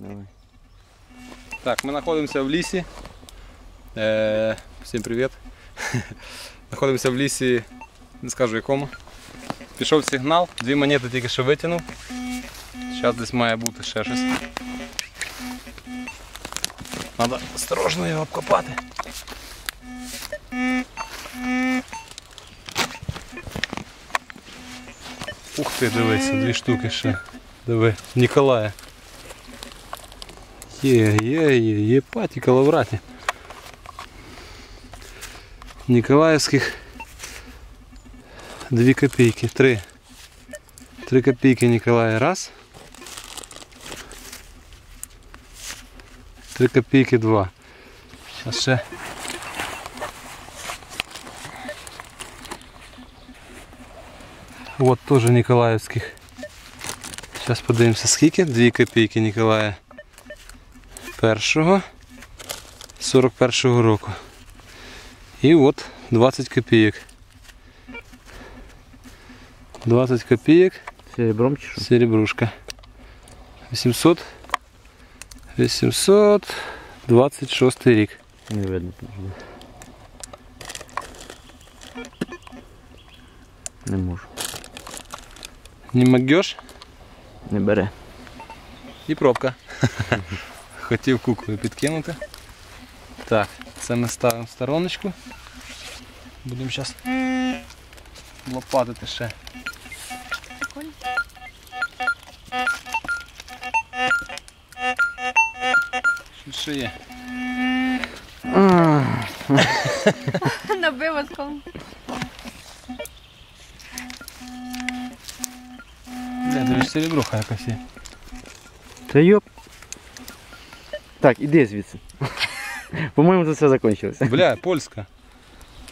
Давай. Так, ми знаходимося в лісі. Е, всім привіт. знаходимося в лісі, не скажу якому. Пішов сигнал, дві монети тільки що витягнув. Зараз десь має бути ще щось. Треба осторожно його обкопати. Ух ти, дивися, дві штуки ще. Диви, Ніколая. Е, е, е, епати коловрати. Николаевских две копейки, 3. 3 копейки Николая, раз. три копейки, два. А ще. Вот тоже Николаевских. Сейчас подивимося скільки. две копейки Николая. 1 41 року. І от 20 копійок. 20 копійок. Серебром чи що? Серебрушка. 800. 826 рік. Не видно. Не можу. Не могеш? Не бере. І пробка. Хотів куклою підкинути. Так, це ми ставимо в стороночку. Будемо зараз лопатити ще. Що ще є? Набив оском. Бля, дивись, серебруха якась є. Та йоп. Так, іди звідси. По-моєму, це все закінчилося. Бля, польська.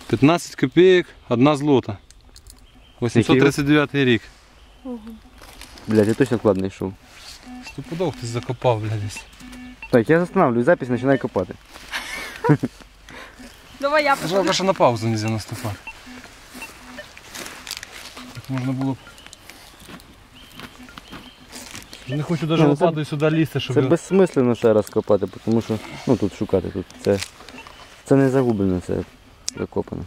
15 копійок, одна злота. 839 рік. Блядь, я точно клад знайшов. Стопудов хтось закопав, бля, десь. Так, я останавливаю запись, починаю копати. Давай я пошла. Жалко, що на паузу не можна наступати. Так можна було б. Не хочу навіть Ну, це- лопатою сюди лізти, щоб. Це безсмислено ще раз копати, тому що ну тут шукати тут. Це, це не загублено, це закопано.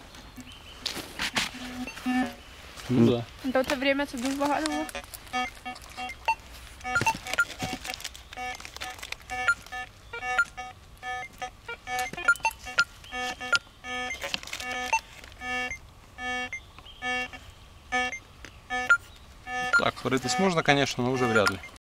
Ну, да. До те время це дуже багато було. Так, хваритись можна, звісно, але вже вряд ли.